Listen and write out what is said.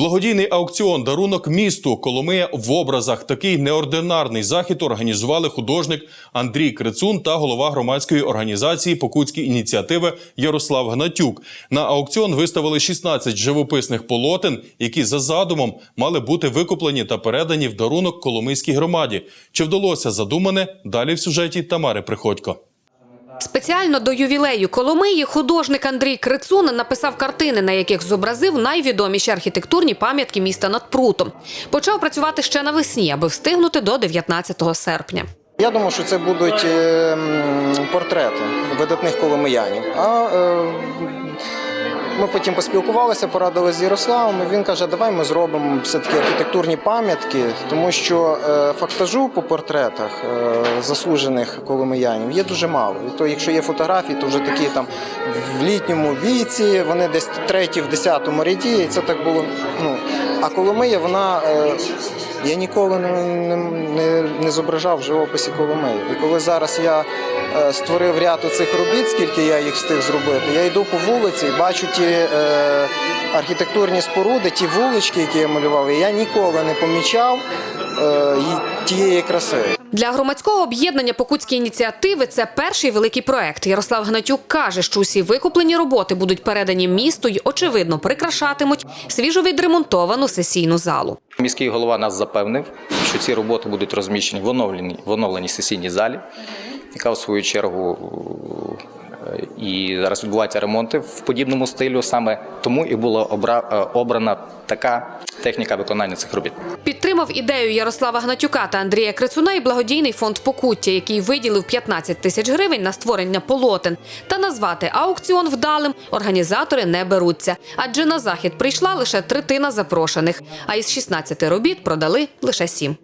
Благодійний аукціон дарунок місту Коломия в образах. Такий неординарний захід організували художник Андрій Крицун та голова громадської організації Покутські ініціативи Ярослав Гнатюк. На аукціон виставили 16 живописних полотен, які за задумом мали бути викуплені та передані в дарунок Коломийській громаді. Чи вдалося задумане? Далі в сюжеті Тамари Приходько. Спеціально до ювілею Коломиї художник Андрій Крицун написав картини, на яких зобразив найвідоміші архітектурні пам'ятки міста над прутом. Почав працювати ще навесні, аби встигнути до 19 серпня. Я думаю, що це будуть е, портрети видатних коломиянів. А е, ми потім поспілкувалися, порадили з Ярославом. і Він каже, давай ми зробимо все-таки архітектурні пам'ятки, тому що е, фактажу по портретах е, заслужених коломиянів є дуже мало. І то, якщо є фотографії, то вже такі там в літньому віці, вони десь треті в десятому ряді, і це так було. Ну, а Коломия, вона. Е, я ніколи не, не, не, зображав в живописі Коломиї. І коли зараз я створив ряд оцих робіт, скільки я їх встиг зробити, я йду по вулиці бачу ті е, архітектурні споруди, ті вулички, які я малював, і я ніколи не помічав е, тієї краси. Для громадського об'єднання Покутські ініціативи це перший великий проект. Ярослав Гнатюк каже, що усі викуплені роботи будуть передані місту й, очевидно, прикрашатимуть свіжо відремонтовану сесійну залу. Міський голова нас запевнив, що ці роботи будуть розміщені в оновленій, в оновленій сесійній залі, яка в свою чергу е, і зараз відбуваються ремонти в подібному стилю. Саме тому і була е, обрана така техніка виконання цих робіт. Підтримав ідею Ярослава Гнатюка та Андрія Крицуна і благодійний фонд Покуття, який виділив 15 тисяч гривень на створення полотен. Та назвати аукціон вдалим організатори не беруться, адже на захід прийшла лише третина запрошених, а із 16 робіт продали лише 7.